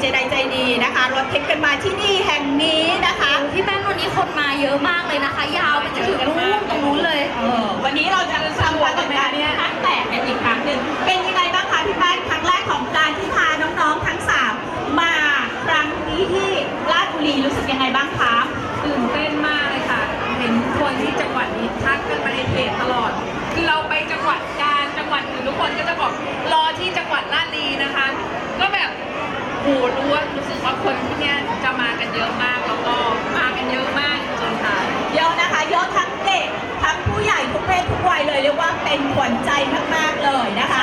เจไดใจดีนะคะรถเทปกันมาที่นี่แห่งนี้นะคะ พี่แป้นวันนี้คนมาเยอะมากเลยนะคะ ยาวไปจนถึงนู่นตรงนู้นเลยวันนี้เราจะทำวันแต่งเนี้ทั้งแตกกันอีกครั้งหนึ่งเป็นยังไงบ้างคะพี่แป้นครั้งแรกของการที่พาน้องๆทั้งสามมาครั้งนี้ที่ราชบุรีรู้สึกยังไงบ้างคะตื่นเต้นมากเลยค่ะ เห็นคนที่จังหวัดนี้ทักกันมาในเพจตลอด คือเราไปจังหวัดกาญจังหวัดอื่นทุกคนก็จะบอกรอที่จังหวัดราชบุรีนะคะ ก็แบบโหรู้ว่ารู้สึกว่าคนที่เนี่ยจะมากันเยอะมากแล้วก็มากันเยอะมากจนค่ะ เยอะนะคะเยอะทั้งเด็กทั้งผู้ใหญ่ทุกเพศทุกวัยเลยเรียกว่าเป็นขวัญใจมากๆเลยนะคะ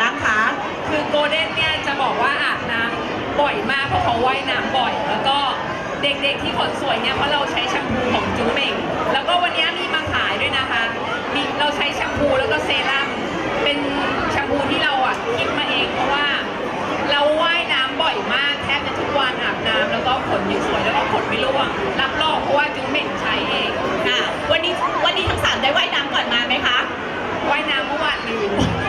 บ้างคะ คือโกเด้นเนี่ยจะบอกว่าอาบน้ำบ่อยมากเพราะเขาว่ายน้ำบ่อย แล้วก็เด็กๆที่ขนสวยเนี่ยเพราะเราใช้แชมพูของจูเมงแล้วก็วันนี้มีมาขายด้วยนะคะมีเราใช้แชมพูแล้วก็เซรั่มเป็นแชมพูที่เราอะคิดมาเองเพราะว่า เราว่ายน้ำบ่อยมากแทบจะทุกวันอาบน้ำแล้วก็ขนอยู่สวยแล้วก็ขนไม่ร่วงรับรองเพราะว่าจูเมงใช้เองค่ะวันนี้วันนี้ทั้งสามได้ว่ายน้ำก่อนมาไหมคะ ว่ายน้ำเมื่อวานลื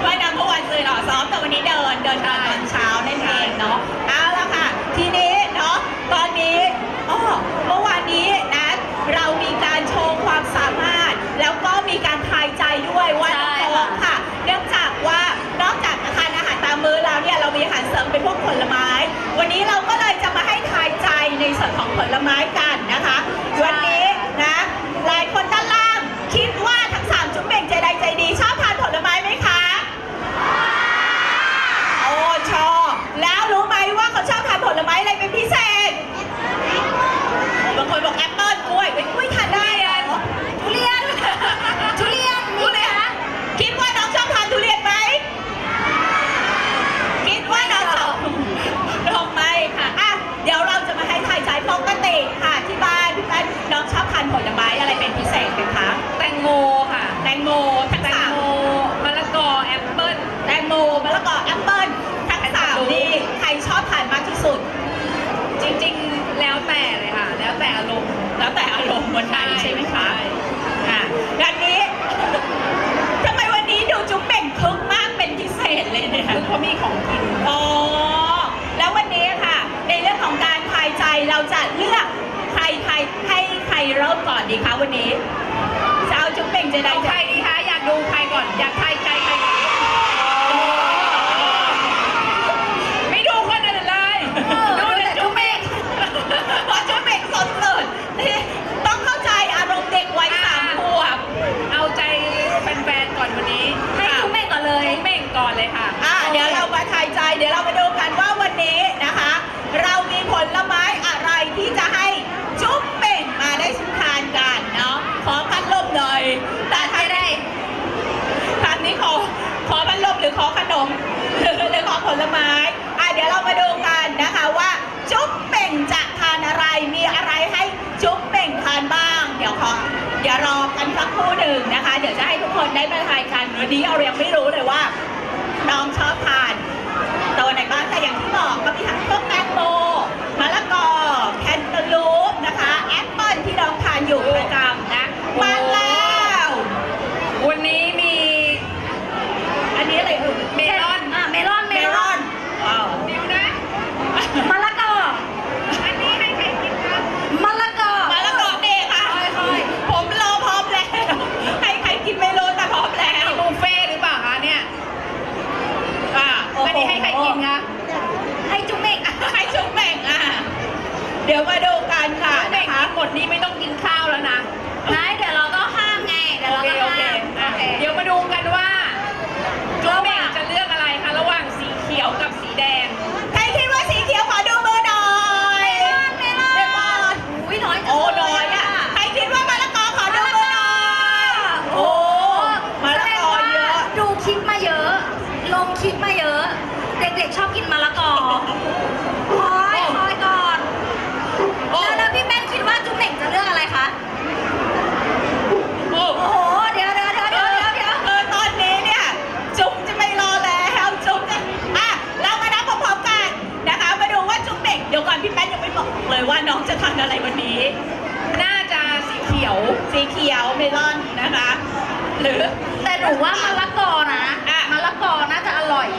ว่ายน้ำเมื่อวานเลยเหรอซ้อมแต่วันนี้เดินเดินตอนเช้านั่นเองเนาะอ้ เริ่มก่อนดีคะวันนี้สาวจุ๊บเป่งเจไดใครดีคะอยากดูใครก่อนอยากใครใจ เลยว่าน้องชอบทานตัวไหนบ้างแต่อย่างที่บอกก็มีทั้งพวกะทานอะไรวันนี้ น่าจะสีเขียว สีเขียวเมลอนนะคะ หรือแต่หนูว่ามะละกอนะมะละกอน่าจะอร่อย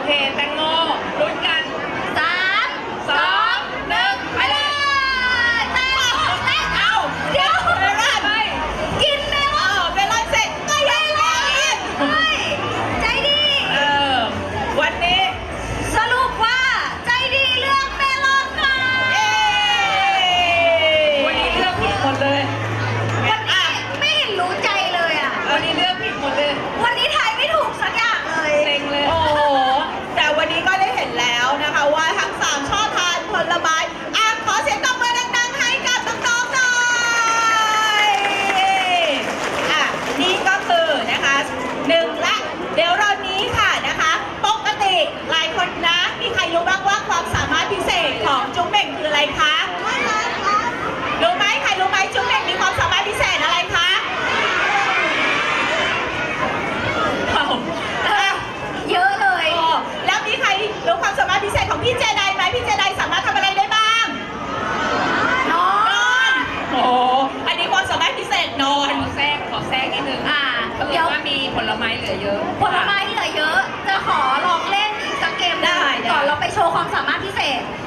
โอเคแตงโม Dale.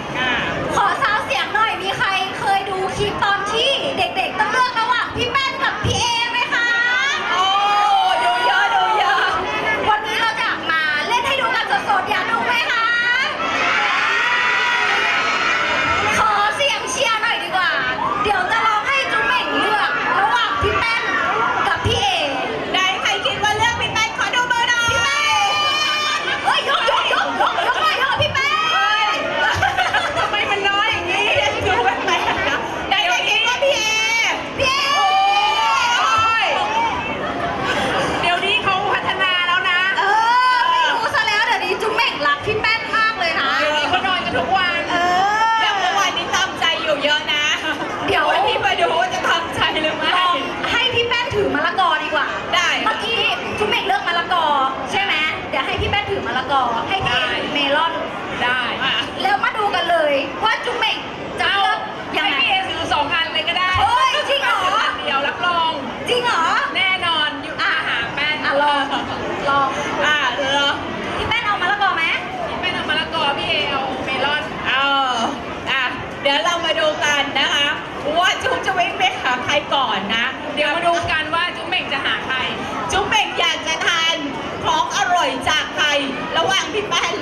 จะไม่ไปหาใครก่อนนะ เดี๋ยวมาดูกันว่าจุ๊บเหม่งจะหาใคร จุ๊บเบ่งอยากจะทานของอร่อยจากไทยระหว่างพี่แป้น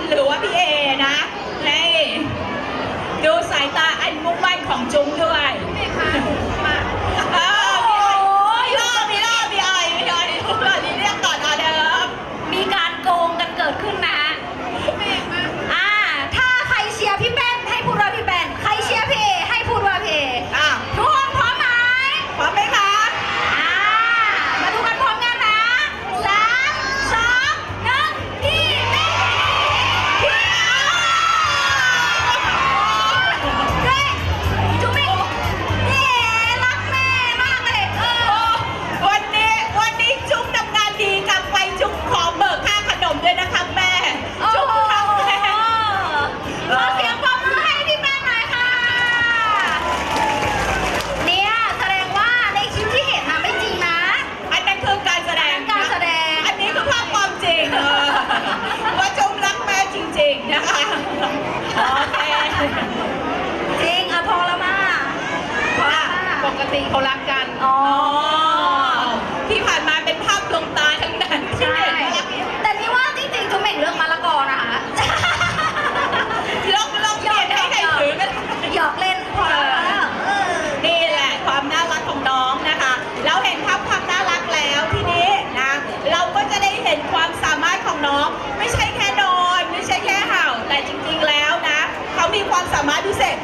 ห็นความสามารถของน้อง ไม่ใช่แค่โดน ไม่ใช่แค่เห่า แต่จริงๆแล้วนะ เขามีความสามารถพิเศษ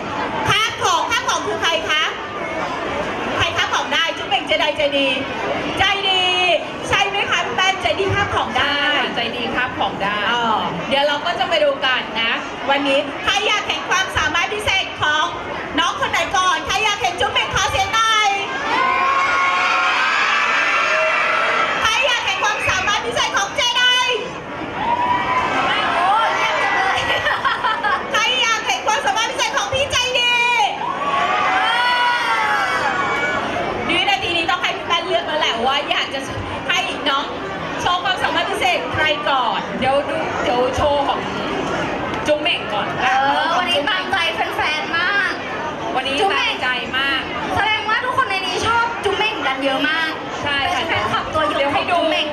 ข้าของข้าของคือใครคะ ใครข้าของได้จุ๊บเป่งใจใดใจดี ใจดี ใช่ไหมคะพี่แป้นใจดีข้าของได้ ใจดีข้าของได้เดี๋ยวเราก็จะไปดูกันนะ วันนี้ใครอยากเห็นความสามารถพิเศษของน้องคนไหนก่อน ใครอยากเห็นจุ๊บเป่งขอเสียงหน่อย พิเสกใครก่อน เดี๋ยวดูเดี๋ยวโชว์ของจุ๊งเม่งก่อนเออวันนี้ตั้งใจแฟนๆมาก วันนี้จุ๊งเม่ตั้งใจมาก แสดงว่าทุกคนในนี้ชอบจุ๊มเม่งกันเยอะมากใช่ค่ะแฟนขับตัวยงเดียวให้ดูเม่ง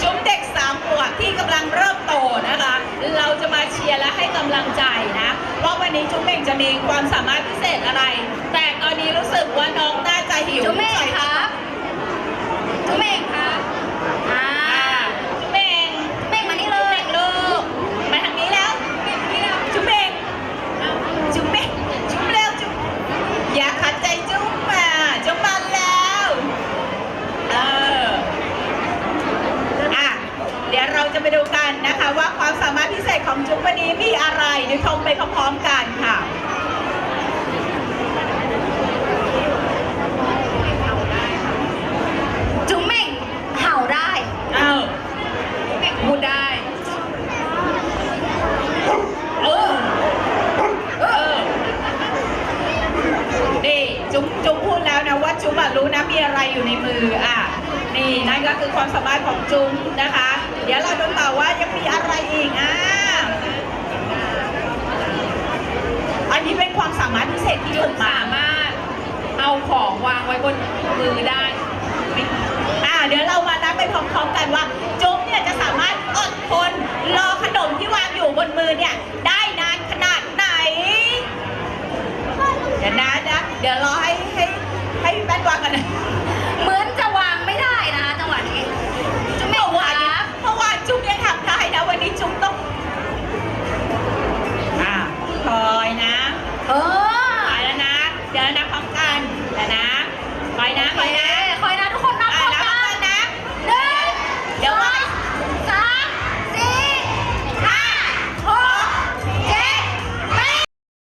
ชุมเด็กสามขวบที่กำลังเริ่มโตนะคะ เราจะมาเชียร์และให้กำลังใจนะว่าวันนี้จุ๊มเม่งจะมีความสามารถพิเศษอะไร แต่ตอนนี้รู้สึกว่าน้องน่าจะหิวจุ๊มเม่งครับ ชมไปพร้อมๆกันันเหมือนจะวางไม่ได้นะจังหวะนี้จุ๊บไม่วางเมื่อวานจุ๊บยังทำได้นะวันนี้จุ๊บต้องอ่าคอยนะ เออไปแล้วนะ เดี๋ยวนะพร้อมกันแล้วนะไปนะไปนะ